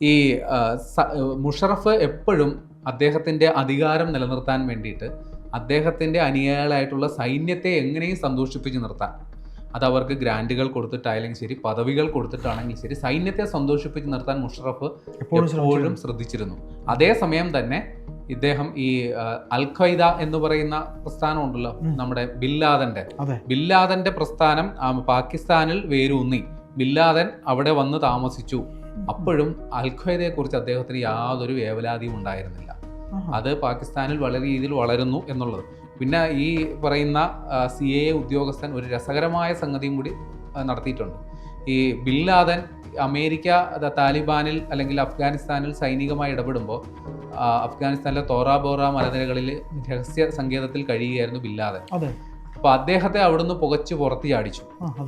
ഈ മുഷറഫ് എപ്പോഴും അദ്ദേഹത്തിന്റെ അധികാരം നിലനിർത്താൻ വേണ്ടിയിട്ട് അദ്ദേഹത്തിന്റെ അനുയായികളായിട്ടുള്ള സൈന്യത്തെ എങ്ങനെയും സന്തോഷിപ്പിച്ച് നിർത്താൻ. അത് അവർക്ക് ഗ്രാൻഡുകൾ കൊടുത്തിട്ടായാലും ശരി പദവികൾ കൊടുത്തിട്ടാണെങ്കിലും ശരി സൈന്യത്തെ സന്തോഷിപ്പിച്ച് നിർത്താൻ മുഷറഫ് എപ്പോഴും ശ്രദ്ധിച്ചിരുന്നു. അതേസമയം തന്നെ ഇദ്ദേഹം ഈ അൽ ഖ്വയ്ദ എന്ന് പറയുന്ന പ്രസ്ഥാനം ഉണ്ടല്ലോ നമ്മുടെ ബില്ലാദന്റെ. ബില്ലാദന്റെ പ്രസ്ഥാനം പാകിസ്ഥാനിൽ വേരൂന്നി. ബില്ലാദൻ അവിടെ വന്ന് താമസിച്ചു. അപ്പോഴും അൽ ഖ്വയ്ദയെ കുറിച്ച് അദ്ദേഹത്തിന് യാതൊരു വേവലാതിയും ഉണ്ടായിരുന്നില്ല. അത് പാകിസ്ഥാനിൽ വളരെ രീതിയിൽ വളരുന്നു എന്നുള്ളത്. പിന്നെ ഈ പറയുന്ന സി എ ഉദ്യോഗസ്ഥൻ ഒരു രസകരമായ സംഗതിയും കൂടി നടത്തിയിട്ടുണ്ട്. ഈ ബിൻ ലാദൻ അമേരിക്ക താലിബാനിൽ അല്ലെങ്കിൽ അഫ്ഗാനിസ്ഥാനിൽ സൈനികമായി ഇടപെടുമ്പോൾ അഫ്ഗാനിസ്ഥാനിലെ തോറാബോറ മലനിരകളിൽ രഹസ്യ സങ്കേതത്തിൽ കഴിയുകയായിരുന്നു ബിൻ ലാദൻ. അതെ അപ്പോൾ അദ്ദേഹത്തെ അവിടുന്ന് പുകച്ചു പുറത്തി അടിച്ചു.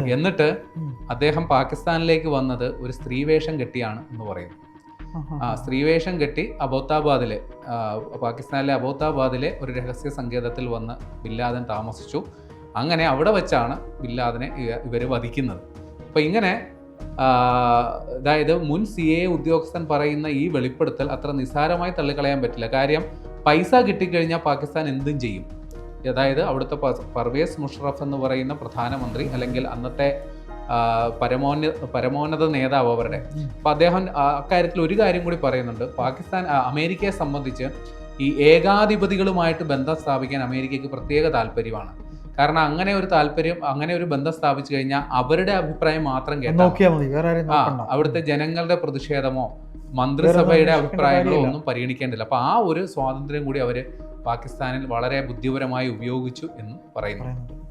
എന്നിട്ട് അദ്ദേഹം പാകിസ്ഥാനിലേക്ക് വന്നത് ഒരു സ്ത്രീവേഷം കെട്ടിയാണ് എന്ന് പറയുന്നു. ആ സ്ത്രീവേഷം കെട്ടി അബോത്താബാദിലെ പാകിസ്ഥാനിലെ അബോത്താബാദിലെ ഒരു രഹസ്യ സങ്കേതത്തിൽ വന്ന് ബില്ലാദൻ താമസിച്ചു. അങ്ങനെ അവിടെ വെച്ചാണ് ബില്ലാദിനെ ഇവർ വധിക്കുന്നത്. അപ്പോൾ ഇങ്ങനെ അതായത് മുൻ സി എ ഉദ്യോഗസ്ഥൻ പറയുന്ന ഈ വെളിപ്പെടുത്തൽ അത്ര നിസ്സാരമായി തള്ളിക്കളയാൻ പറ്റില്ല. കാര്യം പൈസ കിട്ടിക്കഴിഞ്ഞാൽ പാകിസ്ഥാൻ എന്തും ചെയ്യും. അതായത് അവിടുത്തെ പർവേസ് മുഷറഫ് എന്ന് പറയുന്ന പ്രധാനമന്ത്രി അല്ലെങ്കിൽ അന്നത്തെ പരമോന്ന പരമോന്നത നേതാവ് അവരുടെ. അപ്പം അദ്ദേഹം അക്കാര്യത്തിൽ ഒരു കാര്യം കൂടി പറയുന്നുണ്ട്. പാകിസ്ഥാൻ അമേരിക്കയെ സംബന്ധിച്ച് ഈ ഏകാധിപതികളുമായിട്ട് ബന്ധം സ്ഥാപിക്കാൻ അമേരിക്കയ്ക്ക് പ്രത്യേക താല്പര്യമാണ്. കാരണം അങ്ങനെ ഒരു താല്പര്യം അങ്ങനെ ഒരു ബന്ധം സ്ഥാപിച്ചു കഴിഞ്ഞാൽ അവരുടെ അഭിപ്രായം മാത്രം കേട്ടാൽ അവിടുത്തെ ജനങ്ങളുടെ പ്രതിഷേധമോ മന്ത്രിസഭയുടെ അഭിപ്രായങ്ങളോ ഒന്നും പരിഗണിക്കേണ്ടില്ല അപ്പൊ ആ ഒരു സ്വാതന്ത്ര്യം കൂടി അവർ പാകിസ്ഥാനിൽ വളരെ ബുദ്ധിപരമായി ഉപയോഗിച്ചു എന്നും പറയുന്നു. പറയുന്നുണ്ട്.